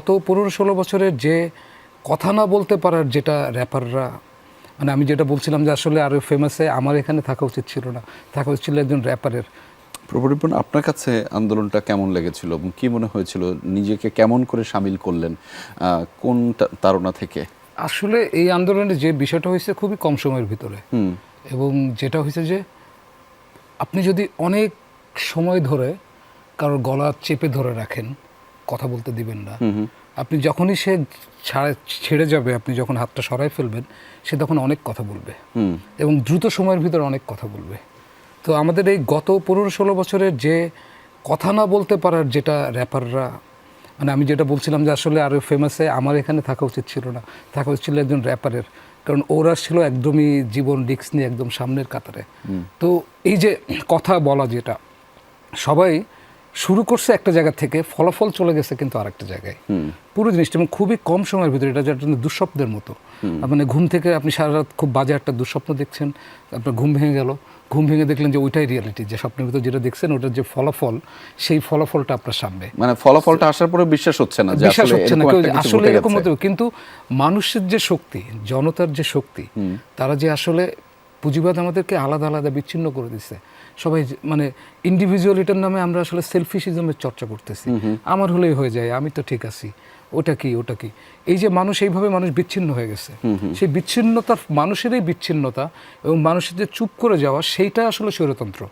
গত পনেরো ষোলো বছরের যে কথা না বলতে পারার যেটা র্যাপাররা মানে আমি যেটা বলছিলাম যে আসলে আরও ফেমাসে আমার এখানে থাকা উচিত ছিল না। থাকা উচিত ছিল একজন র্যাপারের। প্রবীণ আপনার কাছে আন্দোলনটা কেমন লেগেছিল এবং কি মনে হয়েছিল? নিজেকে কেমন করে সামিল করলেন কোন তা- তাড়না থেকে? আসলে এই আন্দোলনের যে বিষয়টা হয়েছে খুবই কম সময়ের ভিতরে। এবং যেটা হয়েছে যে আপনি যদি অনেক সময় ধরে কারোর গলা চেপে ধরে রাখেন কথা বলতে দিবেন না। আপনি যখনই সে ছাড়ে ছেড়ে যাবে আপনি যখন হাতটা সরাই ফেলবেন সে তখন অনেক কথা বলবে। এবং দ্রুত সময়ের ভিতরে অনেক কথা বলবে। তো আমাদের এই গত পনেরো ষোলো বছরের যে কথা না বলতে পারার যেটা র্যাপাররা মানে আমি যেটা বলছিলাম যে আসলে আরও ফেমাসে আমার এখানে থাকা উচিত ছিল না। থাকা উচিত ছিল একজন র্যাপারের। কারণ ওরা ছিল একদমই জীবন রিক্স নিয়ে একদম সামনের কাতারে। তো এই যে কথা বলা যেটা সবাই শুরু করছে একটা জায়গা থেকে ফলাফল চলে গেছে কিন্তু আরেকটা জায়গায়। পুরো জিনিসটা এবং খুবই কম সময়ের ভিতরে এটা যেটা দুঃস্বপ্নের মতো। মানে ঘুম থেকে আপনি সারা রাত খুব বাজে একটা দুঃস্বপ্ন দেখছেন আপনার ঘুম ভেঙে গেল ঘুম ভেঙে দেখলেন যে ওইটাই রিয়ালিটি যে স্বপ্নের ভিতরে যেটা দেখছেন ওটার যে ফলাফল সেই ফলাফলটা আপনার সামনে। মানে ফলাফলটা আসার পরে বিশ্বাস হচ্ছে না বিশ্বাস আসলে হচ্ছে না আসলে এরকম হতে কিন্তু মানুষের যে শক্তি জনতার যে শক্তি তারা যে আসলে পুঁজিবাদ আমাদেরকে আলাদা আলাদা বিচ্ছিন্ন করে দিচ্ছে সবাই মানে ইন্ডিভিজুয়ালিটার নামে আমরা আসলে সেলফিশিজমের চর্চা করতেছি। আমার হলেই হয়ে যায় আমি তো ঠিক আছি ওটা কি ওটা কি? এই যে মানুষ এইভাবে মানুষ বিচ্ছিন্ন হয়ে গেছে। সেই বিচ্ছিন্নতার মানুষেরই বিচ্ছিন্নতা এবং মানুষের যে চুপ করে যাওয়া সেইটা আসলে স্বৈরতন্ত্র।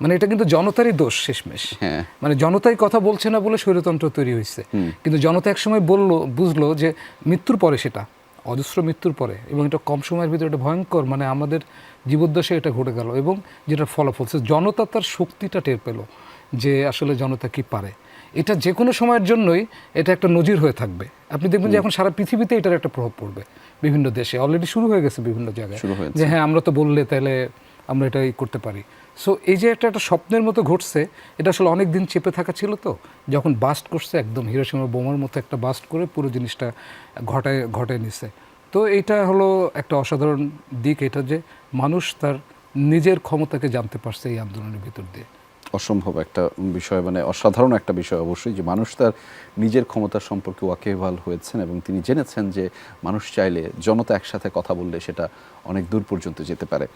মানে এটা কিন্তু জনতারই দোষ শেষমেশ। হ্যাঁ। মানে জনতাই কথা বলছে না বলে স্বৈরতন্ত্র তৈরি হয়েছে। কিন্তু জনতা একসময় বলল বুঝলো যে মৃত্যুর পরে সেটা। অজস্র মৃত্যুর পরে এবং এটা কম সময়ের ভিতরে এটা ভয়ঙ্কর মানে আমাদের জীবদ্দশায় এটা ঘটে গেল এবং যেটা ফলাফল সে জনতা তার শক্তিটা টের পেল যে আসলে জনতা কি পারে। এটা যে কোনো সময়ের জন্যই এটা একটা নজির হয়ে থাকবে। আপনি দেখবেন যে এখন সারা পৃথিবীতে এটার একটা প্রভাব পড়বে বিভিন্ন দেশে। অলরেডি শুরু হয়ে গেছে বিভিন্ন জায়গায়। যে হ্যাঁ আমরা তো বললে তাহলে আমরা এটাই করতে পারি। সো এই যে একটা একটা স্বপ্নের মতো ঘটছে, এটা আসলে অনেক দিন চেপে থাকা ছিল তো? যখন বাস্ট করছে একদম হিরোসীমা বোমার মতো একটা বাস্ট করে পুরো জিনিসটা ঘটায় ঘটায় নিছে। তো এটা হলো একটা অসাধারণ দিক এটা যে মানুষ তার নিজের ক্ষমতাকে জানতে পারছে এই আন্দোলনের ভিতর দিয়ে। অসম্ভব একটা বিষয় মানে অসাধারণ একটা বিষয় অবশ্যই যে মানুষ তার নিজের ক্ষমতা সম্পর্কে ওয়াকিবহাল হয়েছেন এবং তিনি জেনেছেন যে মানুষ চাইলে জনতা একসাথে কথা বললে সেটা অনেক দূর পর্যন্ত যেতে পারে।